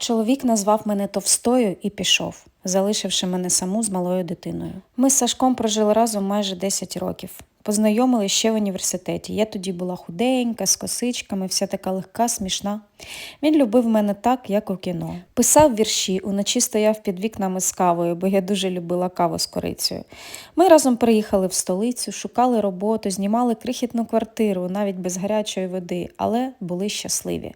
Чоловік назвав мене товстою і пішов, залишивши мене саму з малою дитиною. Ми з Сашком прожили разом майже 10 років. Познайомили ще в університеті. Я тоді була худенька, з косичками, вся така легка, смішна. Він любив мене так, як у кіно. Писав вірші, уночі стояв під вікнами з кавою, бо я дуже любила каву з корицею. Ми разом приїхали в столицю, шукали роботу, знімали крихітну квартиру, навіть без гарячої води, але були щасливі.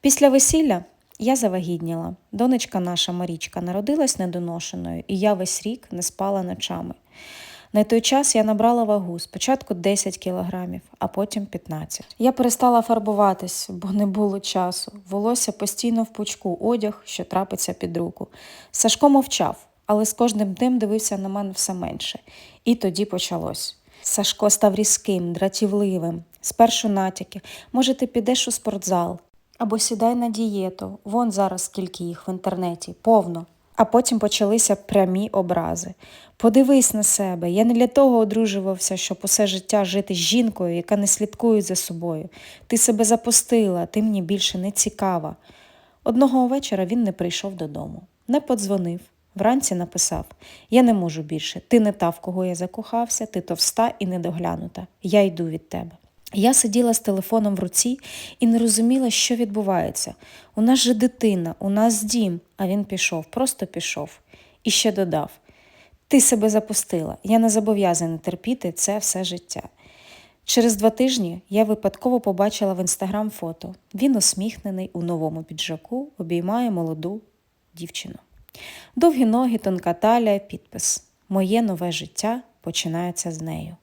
Після весілля я завагітніла. Донечка наша Марічка народилась недоношеною, і я весь рік не спала ночами. На той час я набрала вагу спочатку 10 кілограмів, а потім 15. Я перестала фарбуватись, бо не було часу. Волосся постійно в пучку, одяг, що трапиться під руку. Сашко мовчав, але з кожним днем дивився на мене все менше. І тоді почалось. Сашко став різким, дратівливим. Спершу натяки. Може, ти підеш у спортзал? Або сідай на дієту. Вон зараз скільки їх в інтернеті, повно. А потім почалися прямі образи. Подивись на себе. Я не для того одружувався, щоб усе життя жити з жінкою, яка не слідкує за собою. Ти себе запустила, ти мені більше не цікава. Одного вечора він не прийшов додому, не подзвонив. Вранці написав: Я не можу більше. Ти не та, в кого я закохався, ти товста і недоглянута. Я йду від тебе. Я сиділа з телефоном в руці і не розуміла, що відбувається. У нас же дитина, у нас дім, а він пішов, просто пішов. І ще додав: Ти себе запустила, я не зобов'язана терпіти це все життя. Через два тижні я випадково побачила в інстаграм фото. Він усміхнений у новому піджаку, обіймає молоду дівчину. Довгі ноги, тонка талія, підпис. Моє нове життя починається з нею.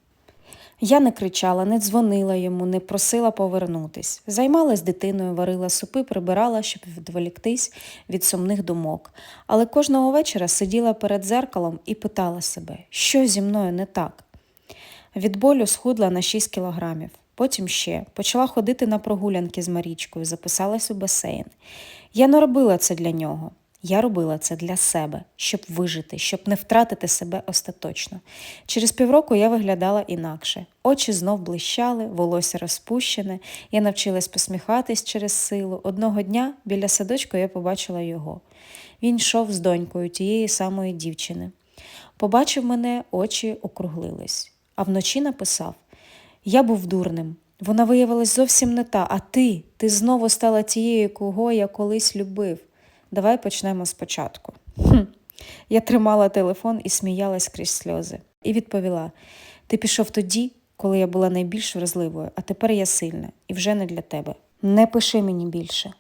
Я не кричала, не дзвонила йому, не просила повернутись. Займалась дитиною, варила супи, прибирала, щоб відволіктись від сумних думок. Але кожного вечора сиділа перед зеркалом і питала себе, що зі мною не так. Від болю схудла на 6 кілограмів. Потім ще почала ходити на прогулянки з Марічкою, записалась у басейн. Я не робила це для нього. Я робила це для себе, щоб вижити, щоб не втратити себе остаточно. Через півроку я виглядала інакше. Очі знов блищали, волосся розпущене. Я навчилась посміхатись через силу. Одного дня біля садочку я побачила його. Він йшов з донькою тієї самої дівчини. Побачив мене, очі округлились, а вночі написав: Я був дурним. Вона виявилась зовсім не та, а ти, ти знову стала тією, кого я колись любив. Давай почнемо спочатку. Хм. Я тримала телефон і сміялась крізь сльози. І відповіла: Ти пішов тоді, коли я була найбільш вразливою, а тепер я сильна і вже не для тебе. Не пиши мені більше.